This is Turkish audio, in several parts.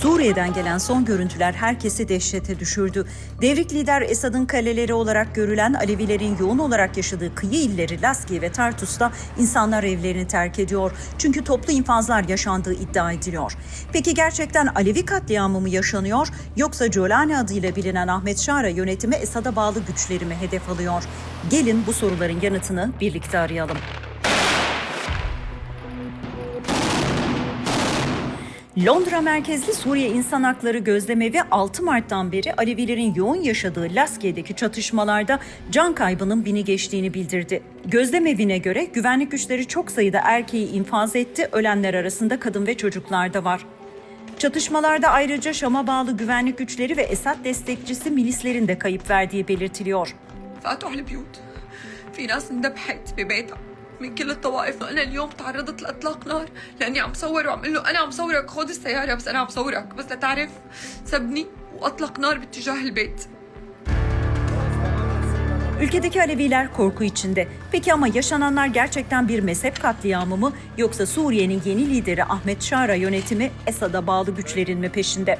Suriye'den gelen son görüntüler herkesi dehşete düşürdü. Devrik lider Esad'ın kaleleri olarak görülen Alevilerin yoğun olarak yaşadığı kıyı illeri Laski ve Tartus'ta insanlar evlerini terk ediyor. Çünkü toplu infazlar yaşandığı iddia ediliyor. Peki gerçekten Alevi katliamı mı yaşanıyor yoksa Jolani adıyla bilinen Ahmet Şara yönetimi Esad'a bağlı güçleri mi hedef alıyor? Gelin bu soruların yanıtını birlikte arayalım. Londra merkezli Suriye İnsan Hakları Gözlemevi 6 Mart'tan beri Alevilerin yoğun yaşadığı Laskiye'deki çatışmalarda can kaybının bini geçtiğini bildirdi. Gözlemevine göre güvenlik güçleri çok sayıda erkeği infaz etti, ölenler arasında kadın ve çocuklar da var. Çatışmalarda ayrıca Şam'a bağlı güvenlik güçleri ve Esad destekçisi milislerin de kayıp verdiği belirtiliyor. فاتوا على البيوت في ناس اندبحت ببيتها من كل الطوائف انا اليوم تعرضت لاطلاق نار لاني عم صور وعم اقول له انا عم صورك خذ السياره بس انا عم صورك بس لتعرف سبني واطلق نار باتجاه البيت Ülkedeki Aleviler korku içinde. Peki ama yaşananlar gerçekten bir mezhep katliamı mı yoksa Suriye'nin yeni lideri Ahmet Şara yönetimi Esad'a bağlı güçlerin mi peşinde?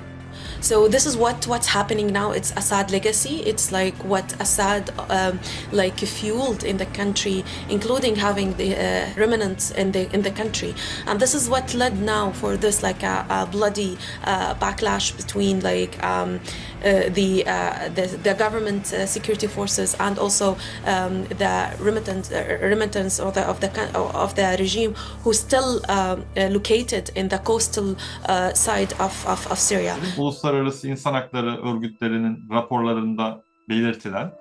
So this is what what's happening now. It's Assad legacy. It's like what Assad um, like fueled in the country, including having the uh, remnants in the in the country. And this is what led now for this like a, a bloody uh, backlash between like um, uh, the, uh, the the government uh, security forces and also um, the remittance uh, remittance of the of the of the regime who still um, located in the coastal side of, of, of Syria. Uluslararası İnsan Hakları Örgütleri'nin raporlarında belirtilen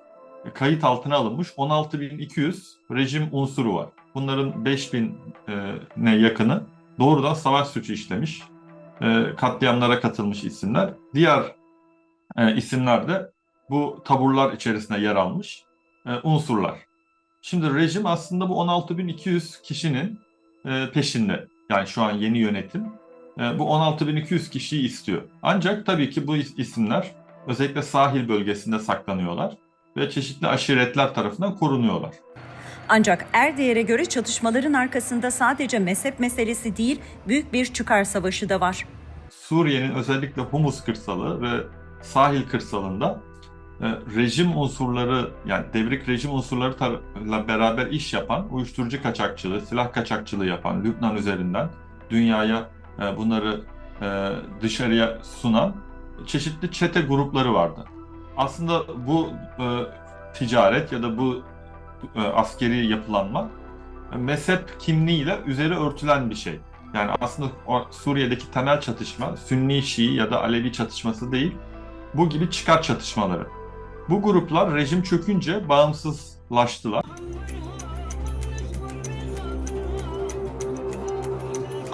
e, kayıt altına alınmış 16.200 rejim unsuru var. Bunların 5000'e yakını doğrudan savaş suçu işlemiş, e, katliamlara katılmış isimler. Diğer e, isimler de bu taburlar içerisinde yer almış unsurlar. Şimdi rejim aslında bu 16.200 kişinin peşinde. Yani şu an yeni yönetim bu 16.200 kişiyi istiyor. Ancak tabii ki bu is- isimler özellikle sahil bölgesinde saklanıyorlar ve çeşitli aşiretler tarafından korunuyorlar. Ancak Erdeğer'e göre çatışmaların arkasında sadece mezhep meselesi değil, büyük bir çıkar savaşı da var. Suriye'nin özellikle Humus kırsalı ve sahil kırsalında e, rejim unsurları yani devrik rejim unsurlarıyla beraber iş yapan, uyuşturucu kaçakçılığı, silah kaçakçılığı yapan Lübnan üzerinden dünyaya bunları e, dışarıya sunan çeşitli çete grupları vardı. Aslında bu e, ticaret ya da bu e, askeri yapılanma e, mezhep kimliğiyle üzeri örtülen bir şey. Yani aslında Suriye'deki temel çatışma Sünni, Şii ya da Alevi çatışması değil, bu gibi çıkar çatışmaları. Bu gruplar rejim çökünce bağımsızlaştılar.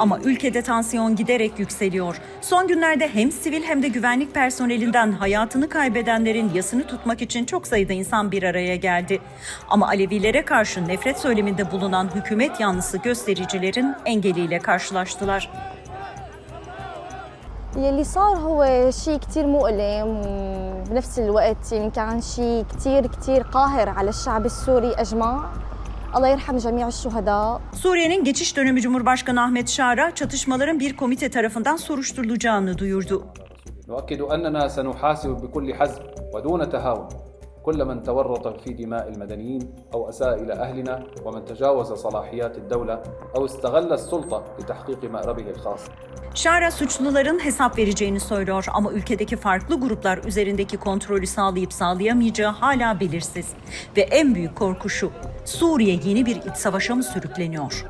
Ama ülkede tansiyon giderek yükseliyor. Son günlerde hem sivil hem de güvenlik personelinden hayatını kaybedenlerin yasını tutmak için çok sayıda insan bir araya geldi. Ama Alevilere karşı nefret söyleminde bulunan hükümet yanlısı göstericilerin engeliyle karşılaştılar. يلي صار هو شيء كتير مؤلم وبنفس الوقت يعني كان شيء كتير كتير قاهر على الشعب السوري أجمع الله يرحم جميع الشهداء Suriye'nin geçiş dönemi Cumhurbaşkanı Ahmet Şara çatışmaların bir komite tarafından soruşturulacağını duyurdu. نؤكد أننا سنحاسب بكل حزم ودون تهاون كل من تورط في دماء المدنيين أو أساء إلى أهلنا ومن تجاوز صلاحيات الدولة أو استغل السلطة لتحقيق مأربه الخاص Şara suçluların hesap vereceğini söylüyor ama ülkedeki farklı gruplar üzerindeki kontrolü sağlayıp sağlayamayacağı hala belirsiz. Ve en büyük korku şu, Suriye yeni bir iç savaşa mı sürükleniyor?